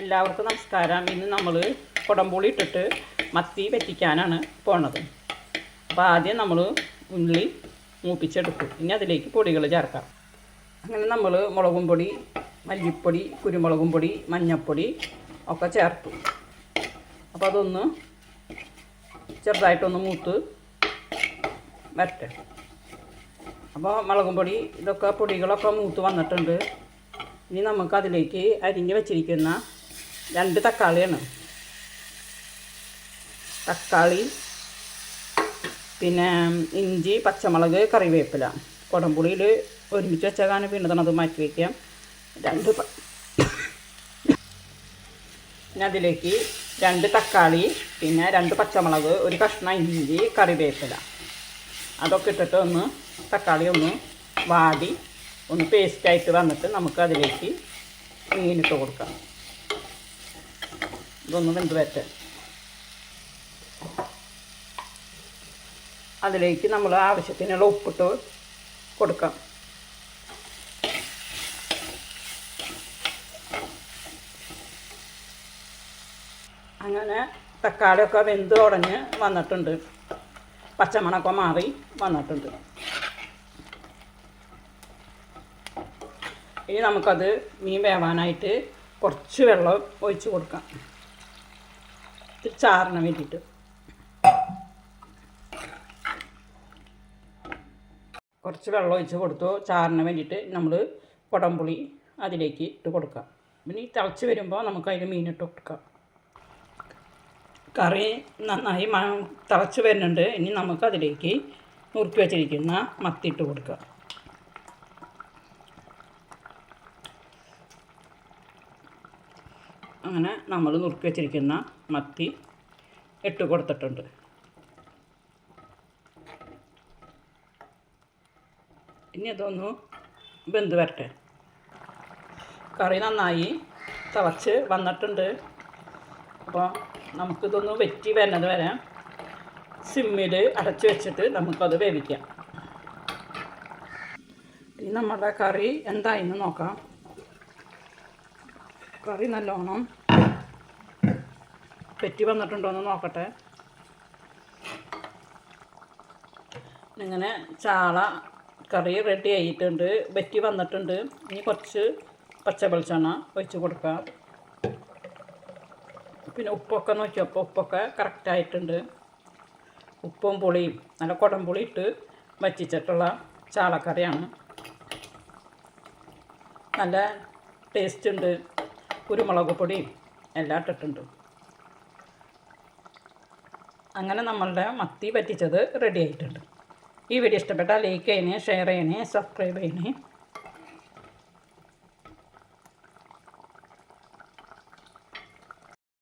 എല്ലാവർക്കും നമസ്കാരം. ഇന്ന് നമ്മൾ കുടംപുളി ഇട്ടിട്ട് മത്തി വെറ്റിക്കാനാണ് പോണത്. അപ്പോൾ ആദ്യം നമ്മൾ ഉള്ളി മൂപ്പിച്ചെടുക്കും. ഇനി അതിലേക്ക് പൊടികൾ ചേർക്കാം. അങ്ങനെ നമ്മൾ മുളകും പൊടി മല്ലിപ്പൊടി കുരുമുളകും പൊടി മഞ്ഞൾപ്പൊടി ഒക്കെ ചേർത്തു. അപ്പോൾ അതൊന്ന് ചെറുതായിട്ടൊന്ന് മൂത്ത് വരട്ടെ. അപ്പോൾ മുളകും പൊടി ഇതൊക്കെ പൊടികളൊക്കെ മൂത്ത് വന്നിട്ടുണ്ട്. ഇനി നമുക്ക് അതിലേക്ക് അരിഞ്ഞ് വെച്ചിരിക്കുന്ന രണ്ട് തക്കാളിയാണ്. തക്കാളി പിന്നെ ഇഞ്ചി പച്ചമുളക് കറിവേപ്പില. കുടംപുളിയിൽ ഒരുമിച്ച് വെച്ചാൽ പിന്നെ അത് മാറ്റി വയ്ക്കാം രണ്ട് പിന്നെ അതിലേക്ക് രണ്ട് തക്കാളി പിന്നെ രണ്ട് പച്ചമുളക് ഒരു കഷ്ണം ഇഞ്ചി കറിവേപ്പില. അതൊക്കെ ഇട്ടിട്ട് ഒന്ന് തക്കാളി ഒന്ന് വാടി ഒന്ന് പേസ്റ്റായിട്ട് വന്നിട്ട് നമുക്ക് അതിലേക്ക് മീനിട്ട് കൊടുക്കാം. ഇതൊന്ന് വെന്ത് വരട്ടെ. അതിലേക്ക് നമ്മൾ ആവശ്യത്തിനുള്ള ഉപ്പിട്ട് കൊടുക്കാം. അങ്ങനെ തക്കാളിയൊക്കെ വെന്ത് ഉടഞ്ഞ് വന്നിട്ടുണ്ട്. പച്ചമണമൊക്കെ മാറി വന്നിട്ടുണ്ട്. ഇനി നമുക്കത് മീൻ വേവാനായിട്ട് കുറച്ച് വെള്ളം ഒഴിച്ച് കൊടുക്കാം. ചാറിന് വേണ്ടിയിട്ട്. കുറച്ച് വെള്ളം ഒഴിച്ച് കൊടുത്തു. ചാറിന് വേണ്ടിയിട്ട് നമ്മൾ കുടംപുളി അതിലേക്ക് ഇട്ട് കൊടുക്കാം. പിന്നെ ഈ തിളച്ച് വരുമ്പോൾ നമുക്ക് അതിൽ മീനിട്ട് കൊടുക്കാം. കറി നന്നായി തിളച്ച് വരുന്നുണ്ട്. ഇനി നമുക്ക് അതിലേക്ക് നുറുക്കി വെച്ചിരിക്കുന്ന മത്തി ഇട്ട് കൊടുക്കാം. അങ്ങനെ നമ്മൾ നുറുക്കി വെച്ചിരിക്കുന്ന മത്തി ഇട്ട് കൊടുത്തിട്ടുണ്ട്. ഇനി അതൊന്ന് വെന്ത് വരട്ടെ. കറി നന്നായി തിളച്ച് വന്നിട്ടുണ്ട്. അപ്പോൾ നമുക്കിതൊന്ന് വെറ്റി വരുന്നത് വരെ സിമ്മിൽ അടച്ച് വെച്ചിട്ട് നമുക്കത് വേവിക്കാം. ഇനി നമ്മുടെ കറി എന്തായെന്ന് നോക്കാം. കറി നല്ലോണം പെറ്റി വന്നിട്ടുണ്ടോ എന്ന് നോക്കട്ടെ. ഇങ്ങനെ ചാള കറി റെഡി ആയിട്ടുണ്ട്. വെറ്റി വന്നിട്ടുണ്ട്. ഇനി കുറച്ച് പച്ച വെളിച്ചെണ്ണ ഒഴിച്ച് കൊടുക്കാം. പിന്നെ ഉപ്പൊക്കെ നോക്കിയപ്പോൾ ഉപ്പൊക്കെ കറക്റ്റായിട്ടുണ്ട് ഉപ്പും പുളിയും നല്ല കുടംപുളി ഇട്ട് വറ്റിച്ചിട്ടുള്ള ചാളക്കറിയാണ്. നല്ല ടേസ്റ്റ് ഉണ്ട്. കുരുമുളക് പൊടിയും എല്ലാം ഇട്ടിട്ടുണ്ട്. അങ്ങനെ നമ്മളുടെ മത്തി പറ്റിച്ചത് റെഡി ആയിട്ടുണ്ട്. ഈ വീഡിയോ ഇഷ്ടപ്പെട്ടാൽ ലൈക്ക് ചെയ്യണേ ഷെയർ ചെയ്യണേ സബ്സ്ക്രൈബ് ചെയ്യണേ.